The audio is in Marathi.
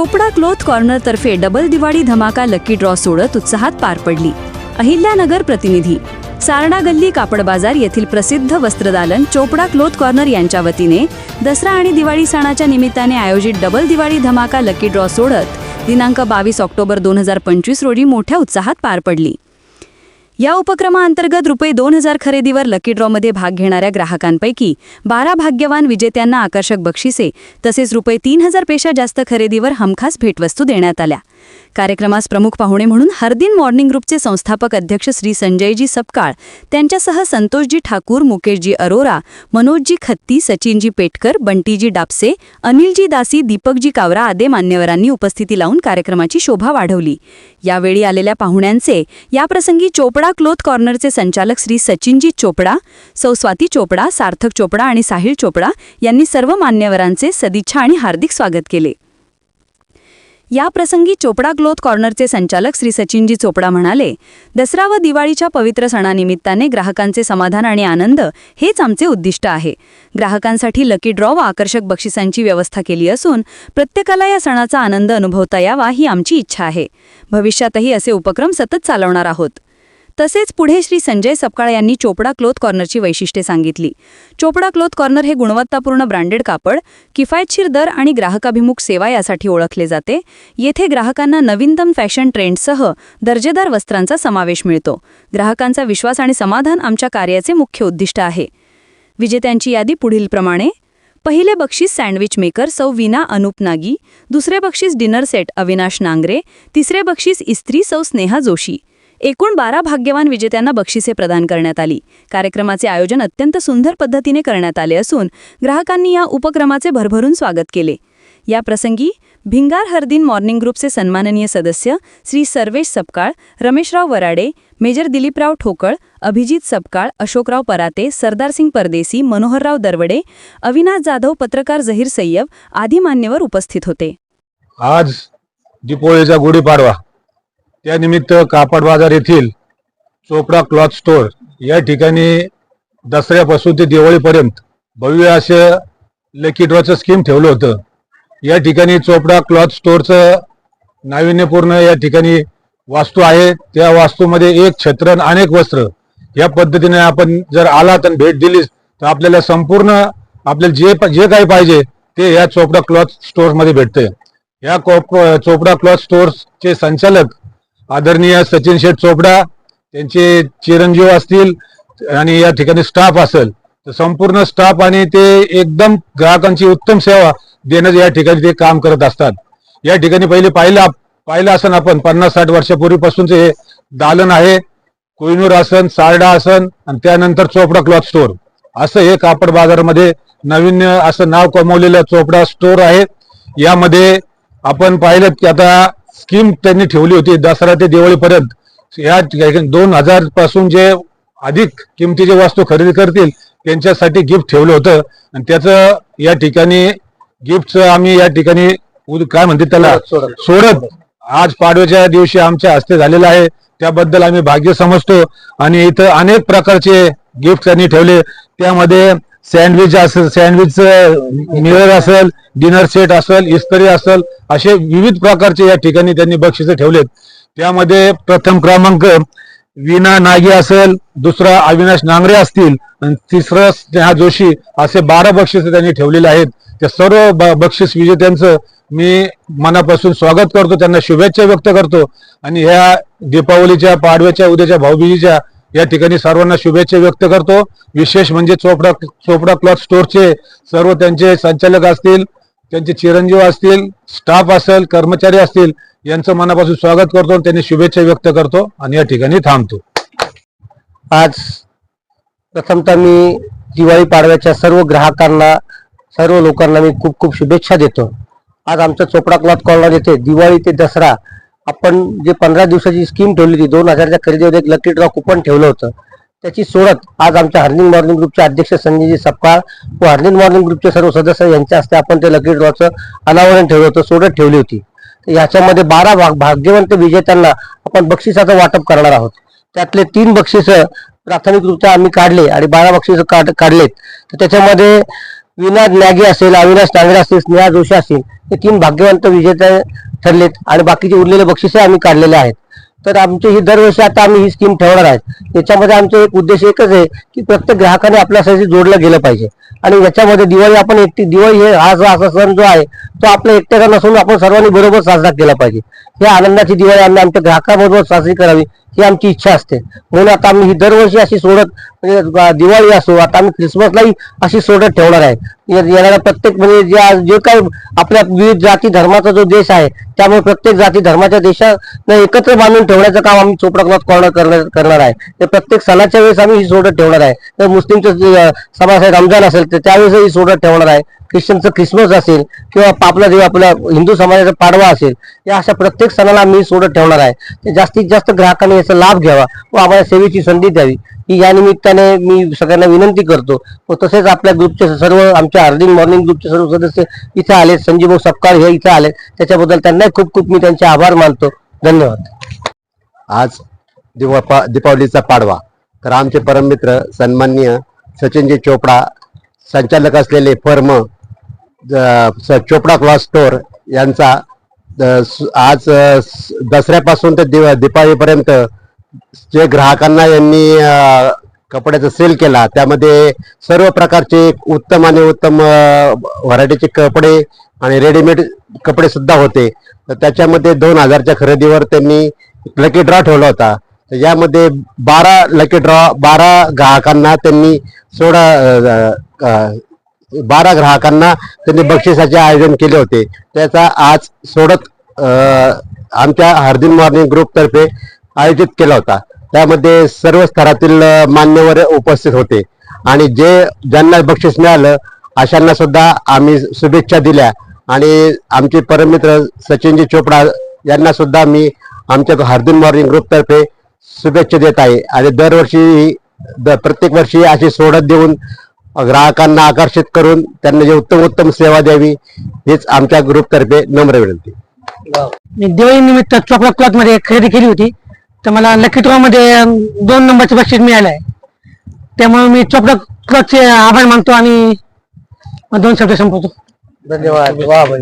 चोपडा क्लोथ कॉर्नर तर्फे डबल दिवाळी धमाका लकी ड्रॉ सोडत उत्साहात पार पडली. अहिल्यानगर प्रतिनिधी सारणा गल्ली कापड बाजार येथील प्रसिद्ध वस्त्रदालन चोपडा क्लोथ कॉर्नर यांच्या वतीने दसरा आणि दिवाळी सणाच्या निमित्ताने आयोजित डबल दिवाळी धमाका लकी ड्रॉ सोडत दिनांक बावीस ऑक्टोबर दोन हजार पंचवीस रोजी मोठ्या उत्साहात पार पडली. या उपक्रमाअंतर्गत रुपये दोन हजार खरेदीवर लकी ड्रॉमध्ये भाग घेणाऱ्या ग्राहकांपैकी बारा भाग्यवान विजेत्यांना आकर्षक बक्षिसे तसेच रुपये तीन हजारपेक्षा जास्त खरेदीवर हमखास भेटवस्तू देण्यात आल्या. कार्यक्रमास प्रमुख पाहुणे म्हणून हरदिन मॉर्निंग ग्रुपचे संस्थापक अध्यक्ष श्री संजयजी सपकाळ त्यांच्यासह संतोषजी ठाकूर मुकेशजी अरोरा मनोजजी खत्ती सचिनजी पेटकर बंटीजी डापसे अनिलजी दासी दीपकजी कावरा आदे मान्यवरांनी उपस्थिती लावून कार्यक्रमाची शोभा वाढवली. यावेळी आलेल्या पाहुण्यांचे याप्रसंगी चोपडा क्लोथ कॉर्नरचे संचालक श्री सचिनजी चोपडा सौ स्वाती चोपडा सार्थक चोपडा आणि साहिल चोपडा यांनी सर्व मान्यवरांचे सदिच्छा आणि हार्दिक स्वागत केले. या प्रसंगी चोपडा क्लोथ कॉर्नरचे संचालक श्री सचिनजी चोपडा म्हणाले दसरा व दिवाळीच्या पवित्र सणानिमित्ताने ग्राहकांचे समाधान आणि आनंद हेच आमचे उद्दिष्ट आहे. ग्राहकांसाठी लकी ड्रॉ व आकर्षक बक्षिसांची व्यवस्था केली असून प्रत्येकाला या सणाचा आनंद अनुभवता यावा ही आमची इच्छा आहे. भविष्यातही असे उपक्रम सतत चालवणार आहोत. तसेच पुढे श्री संजय सपकाळ यांनी चोपडा क्लोथ कॉर्नरची वैशिष्ट्ये सांगितली. चोपडा क्लोथ कॉर्नर हे गुणवत्तापूर्ण ब्रँडेड कापड किफायतशीर दर आणि ग्राहकाभिमुख सेवा यासाठी ओळखले जाते. येथे ग्राहकांना नवीनतम फॅशन ट्रेंडसह दर्जेदार वस्त्रांचा समावेश मिळतो. ग्राहकांचा विश्वास आणि समाधान आमच्या कार्याचे मुख्य उद्दिष्ट आहे. विजेत्यांची यादी पुढीलप्रमाणे पहिले बक्षीस सँडविच मेकर सौ विना अनुप नागी दुसरे बक्षीस डिनर सेट अविनाश नांगरे तिसरे बक्षीस इस्त्री सौ स्नेहा जोशी. एकूण बारा भाग्यवान विजेत्यांना बक्षिसे प्रदान करण्यात आली. कार्यक्रमाचे आयोजन अत्यंत सुंदर पद्धतीने करण्यात आले असून ग्राहकांनी या उपक्रमाचे भरभरून स्वागत केले. या प्रसंगी भिंगार हरदिन मॉर्निंग ग्रुपचे सन्माननीय सदस्य श्री सर्वेश सपकाळ रमेशराव वराडे मेजर दिलीपराव ठोकळ अभिजित सपकाळ अशोकराव पराते सरदारसिंग परदेसी मनोहरराव दरवडे अविनाश जाधव पत्रकार जहीर सय्यब आदी मान्यवर उपस्थित होते. आज दीपोळीचा गुढीपाडवा. त्यानिमित्त कापड बाजार येथील चोपडा क्लॉथ स्टोअर या ठिकाणी दसऱ्यापासून ते दिवाळीपर्यंत भव्य असे लकी ड्रॉचं स्कीम ठेवलं होतं. या ठिकाणी चोपडा क्लॉथ स्टोअरचं नाविन्यपूर्ण या ठिकाणी वास्तू आहे. त्या वास्तूमध्ये एक छत्र अनेक वस्त्र या पद्धतीने आपण जर आलात आणि भेट दिलीस तर आपल्याला संपूर्ण आपल्याला जे जे काही पाहिजे ते या चोपडा क्लॉथ स्टोअर्समध्ये भेटते या चोपडा क्लॉथ स्टोअर्सचे संचालक आदरणीय सचिन शेठ चोपडा त्यांचे चिरंजीव असतील आणि या ठिकाणी स्टाफ असेल तर संपूर्ण स्टाफ आणि ते एकदम ग्राहकांची उत्तम सेवा देण्याचं या ठिकाणी ते काम करत असतात. या ठिकाणी पहिले पाहिलं पाहिलं असन आपण पन्नास साठ वर्षापूर्वीपासूनचे हे दालन आहे. कोहिनूर आसन सारडा आसन आणि त्यानंतर चोपडा क्लॉथ स्टोअर असं हे कापड बाजारामध्ये नवीन असं नाव कमवलेलं चोपडा स्टोअर आहे. यामध्ये आपण पाहिलं की आता स्कीम त्यांनी ठेवली होती दसरा ते दिवाळीपर्यंत. या दोन हजारपासून जे अधिक किमतीचे वस्तू खरेदी करतील त्यांच्यासाठी गिफ्ट ठेवलं होतं. आणि त्याचं या ठिकाणी गिफ्टचं आम्ही या ठिकाणी उद- काय म्हणते त्याला? सोडत आज पाडव्याच्या दिवशी आमच्या हस्ते झालेलं आहे. त्याबद्दल आम्ही भाग्य समजतो. आणि इथं अनेक प्रकारचे गिफ्ट त्यांनी ठेवले. त्यामध्ये सँडविच असेल सँडविच मिरर असेल डिनर सेट असेल इस्तरी असेल असे विविध प्रकारचे या ठिकाणी त्यांनी बक्षिसं ठेवलेत. त्यामध्ये प्रथम क्रमांक विना नागी असेल दुसरा अविनाश नांगरे असतील आणि तिसरं स्नेहा जोशी असे बारा बक्षिसे त्यांनी ठेवलेले आहेत. त्या सर्व ब- बक्षीस विजेत्यांचं मी मनापासून स्वागत करतो त्यांना शुभेच्छा व्यक्त करतो. आणि ह्या दीपावलीच्या पाडव्याच्या उद्याच्या भाऊबीजीच्या या ठिकाणी सर्वांना शुभेच्छा व्यक्त करतो. विशेष म्हणजे चोपडा चोपडा क्लॉथ स्टोअरचे सर्व त्यांचे संचालक असतील त्यांचे चिरंजीव असतील स्टाफ असेल कर्मचारी असतील यांचं मनापासून स्वागत करतो आणि त्यांनी शुभेच्छा व्यक्त करतो आणि या ठिकाणी थांबतो. आज प्रथमतः मी दिवाळी पाडव्याच्या सर्व ग्राहकांना सर्व लोकांना मी खूप खूप शुभेच्छा देतो. आज आमच्या चोपडा क्लॉथ कॉर्नर येथे दिवाळी ते दसरा आपण जे पंधरा दिवसाची स्कीम ठेवली होती दोन हजारच्या खरेदीवर एक लकी ड्रॉ कुपन ठेवलं होतं. त्याची सोडत आज आमच्या हर्निंग मॉर्निंग ग्रुपचे अध्यक्ष संजयजी सपकाळ व हर्निंग मॉर्निंग ग्रुपचे सर्व सदस्य यांच्या हस्ते आपण ते लकी ड्रॉचं अनावरण ठेवलं होतं सोडत ठेवली होती. तर याच्यामध्ये बारा भाग भाग्यवंत विजेत्यांना आपण बक्षिसाचं वाटप करणार आहोत. त्यातले तीन बक्षिस प्राथमिक रूपच्या आम्ही काढले आणि बारा बक्षिस काढ काढलेत. तर त्याच्यामध्ये विनाद न्यागी असेल अविनाश टांगरे असतील स्नेहा जोशी असतील हे तीन भाग्यवंत विजेते ठरलेत आणि बाकीचे उरलेले बक्षिसे आम्ही काढलेले आहेत. तर आमची ही दरवर्षी आता आम्ही ही स्कीम ठेवणार आहेत. त्याच्यामध्ये आमचा एक उद्देश एकच आहे की प्रत्येक ग्राहकाने आपल्यासाठी जोडलं गेलं पाहिजे. आणि याच्यामध्ये दिवाळी आपण एकटी दिवाळी हे हा जो असा सण जो आहे तो आपल्या एकट्याचा नसून आपण सर्वांनी बरोबर साजरा केला पाहिजे. या आनंदाची दिवाळी आम्ही आमच्या ग्राहकाबरोबर साजरी करावी ही आमची इच्छा असते. म्हणून आता आम्ही ही दरवर्षी अशी सोडत म्हणजे दिवाळी असो आता आम्ही क्रिसमसलाही अशी सोडत ठेवणार आहे. येणाऱ्या प्रत्येक म्हणजे जे आज- जे काही आपल्या विविध जाती धर्माचा जो देश आहे त्यामुळे प्रत्येक जाती धर्माच्या देशात एकत्र बांधून ठेवण्याचं काम आम्ही चोपडाकनाथ कॉर्नर करणार आहे. तर प्रत्येक सणाच्या वेळेस आम्ही ही सोडत ठेवणार आहे. तर मुस्लिमचं समाज आहे रमजान असेल तर त्यावेळेस ही सोडत ठेवणार आहे. ख्रिश्चनचं ख्रिसमस असेल किंवा आपला जे आपला हिंदू समाजाचा पाडवा असेल या अशा प्रत्येक सणाला मी सोडत ठेवणार आहे. ते जास्तीत जास्त ग्राहकांनी याचा लाभ घ्यावा व आम्हाला सेवेची संधी द्यावी. ही या निमित्ताने मी सगळ्यांना विनंती करतो. व तसेच आपल्या ग्रुपचे सर्व आमच्या अर्निंग मॉर्निंग ग्रुपचे सर्व सदस्य इथे आले संजीव सपकाळ हे इथे आले त्याच्याबद्दल त्यांनाही खूप खूप मी त्यांचे आभार मानतो. धन्यवाद. आज दिवा दीपावलीचा पाडवा. तर आमचे परममित्र सन्माननीय सचिनजी चोपडा संचालक असलेले फर्म चोपडा क्लॉथ स्टोअर यांचा आज स- दसऱ्यापासून ते दिवा दीपावलीपर्यंत जे ग्राहकांना यांनी कपड्याचा सेल केला त्यामध्ये सर्व प्रकारचे उत्तम आणि उत्तम व्हरायटीचे कपडे आणि रेडीमेड कपडे सुद्धा होते. तर त्याच्यामध्ये दोन हजारच्या खरेदीवर त्यांनी लकी ड्रॉ ठेवला होता. तर यामध्ये बारा लकी ड्रॉ बारा ग्राहकांना त्यांनी सोळा बारा ग्राहकांना त्यांनी बक्षिसाचे आयोजन केले होते. त्याचा आज सोडत आमच्या हरदिन मॉर्निंग ग्रुपतर्फे आयोजित केला होता. त्यामध्ये सर्व स्तरातील मान्यवर उपस्थित होते. आणि जे ज्यांना बक्षीस मिळालं अशांना सुद्धा आम्ही शुभेच्छा दिल्या. आणि आमचे परममित्र सचिनजी चोपडा यांना सुद्धा मी आमच्या हरदिन मॉर्निंग ग्रुपतर्फे शुभेच्छा देत आहे. आणि दरवर्षी द- प्रत्येक वर्षी अशी सोडत देऊन ग्राहकांना आकर्षित करून त्यांना जे उत्तम उत्तम सेवा द्यावी हेच आमच्या ग्रुपतर्फे नम्र विनंती. मी दिवाळी निमित्त चॉकलेट क्लॉथमध्ये खरेदी केली होती. तर मला लकी मध्ये दोन नंबरचे बक्षीस मिळालं आहे त्यामुळे मी चॉकलेट क्लॉथचे आभार मानतो आणि दोन शब्द संपवतो. धन्यवाद.